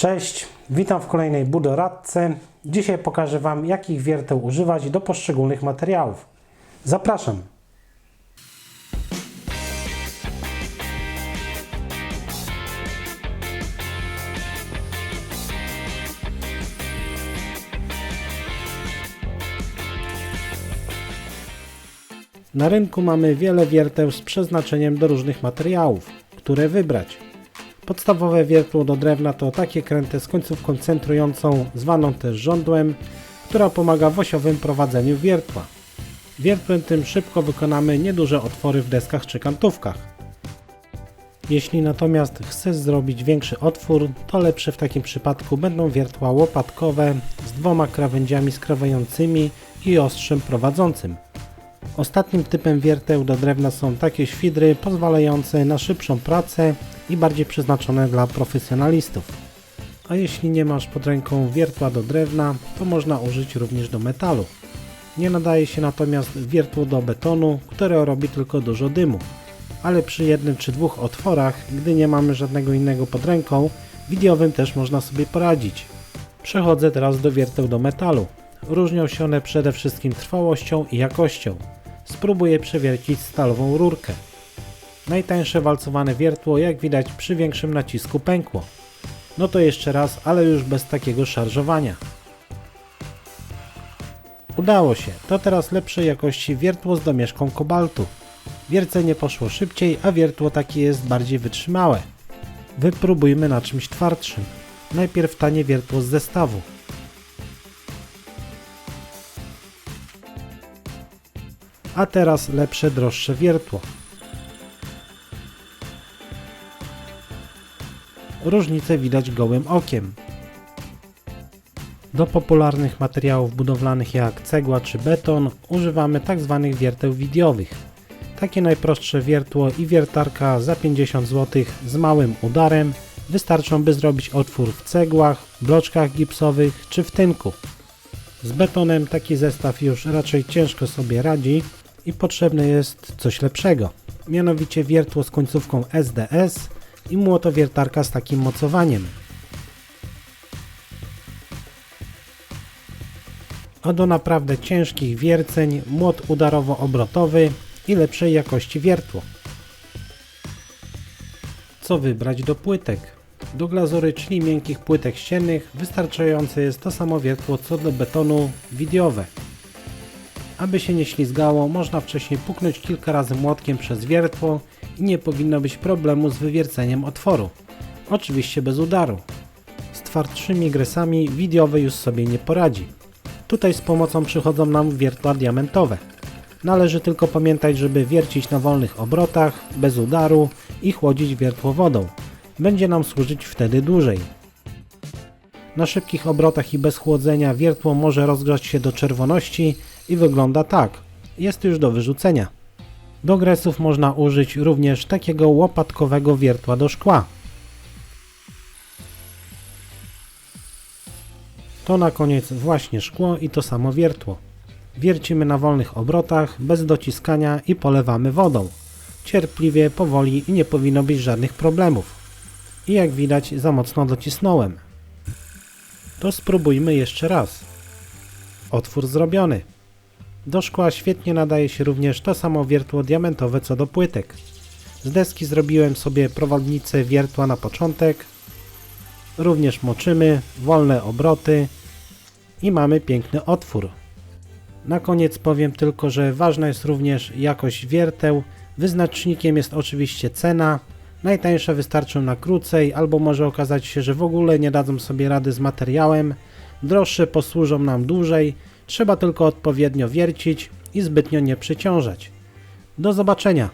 Cześć, witam w kolejnej budoradce. Dzisiaj pokażę Wam, jakich wierteł używać do poszczególnych materiałów. Zapraszam. Na rynku mamy wiele wierteł z przeznaczeniem do różnych materiałów, które wybrać. Podstawowe wiertło do drewna to takie kręte z końcówką centrującą, zwaną też żądłem, która pomaga w osiowym prowadzeniu wiertła. Wiertłem tym szybko wykonamy nieduże otwory w deskach czy kantówkach. Jeśli natomiast chcesz zrobić większy otwór, to lepsze w takim przypadku będą wiertła łopatkowe z dwoma krawędziami skrawającymi i ostrzem prowadzącym. Ostatnim typem wierteł do drewna są takie świdry pozwalające na szybszą pracę i bardziej przeznaczone dla profesjonalistów. A jeśli nie masz pod ręką wiertła do drewna, to można użyć również do metalu. Nie nadaje się natomiast wiertło do betonu, które robi tylko dużo dymu. Ale przy jednym czy dwóch otworach, gdy nie mamy żadnego innego pod ręką, wideowym też można sobie poradzić. Przechodzę teraz do wierteł do metalu. Różnią się one przede wszystkim trwałością i jakością. Spróbuję przewiercić stalową rurkę. Najtańsze walcowane wiertło, jak widać przy większym nacisku pękło. No to jeszcze raz, ale już bez takiego szarżowania. Udało się, to teraz lepszej jakości wiertło z domieszką kobaltu. Wiercenie poszło szybciej, a wiertło takie jest bardziej wytrzymałe. Wypróbujmy na czymś twardszym. Najpierw tanie wiertło z zestawu. A teraz lepsze, droższe wiertło. Różnice widać gołym okiem. Do popularnych materiałów budowlanych jak cegła czy beton używamy tzw. wierteł widiowych. Takie najprostsze wiertło i wiertarka za 50 zł z małym udarem wystarczą by zrobić otwór w cegłach, bloczkach gipsowych czy w tynku. Z betonem taki zestaw już raczej ciężko sobie radzi i potrzebne jest coś lepszego. Mianowicie wiertło z końcówką SDS i młotowiertarka z takim mocowaniem. A do naprawdę ciężkich wierceń młot udarowo-obrotowy i lepszej jakości wiertło. Co wybrać do płytek? Do glazury, czyli miękkich płytek ściennych, wystarczające jest to samo wiertło co do betonu widiowe. Aby się nie ślizgało, można wcześniej puknąć kilka razy młotkiem przez wiertło i nie powinno być problemu z wywierceniem otworu. Oczywiście bez udaru. Z twardszymi gresami widiowy już sobie nie poradzi. Tutaj z pomocą przychodzą nam wiertła diamentowe. Należy tylko pamiętać, żeby wiercić na wolnych obrotach, bez udaru i chłodzić wiertło wodą. Będzie nam służyć wtedy dłużej. Na szybkich obrotach i bez chłodzenia wiertło może rozgrzać się do czerwoności i wygląda tak. Jest już do wyrzucenia. Do gresów można użyć również takiego łopatkowego wiertła do szkła. To na koniec właśnie szkło i to samo wiertło. Wiercimy na wolnych obrotach, bez dociskania i polewamy wodą. Cierpliwie, powoli i nie powinno być żadnych problemów. I jak widać za mocno docisnąłem. To spróbujmy jeszcze raz. Otwór zrobiony. Do szkła świetnie nadaje się również to samo wiertło diamentowe co do płytek. Z deski zrobiłem sobie prowadnicę wiertła na początek. Również moczymy, wolne obroty i mamy piękny otwór. Na koniec powiem tylko, że ważna jest również jakość wierteł. Wyznacznikiem jest oczywiście cena. Najtańsze wystarczą na krócej, albo może okazać się, że w ogóle nie dadzą sobie rady z materiałem. Droższe posłużą nam dłużej. Trzeba tylko odpowiednio wiercić i zbytnio nie przyciążać. Do zobaczenia!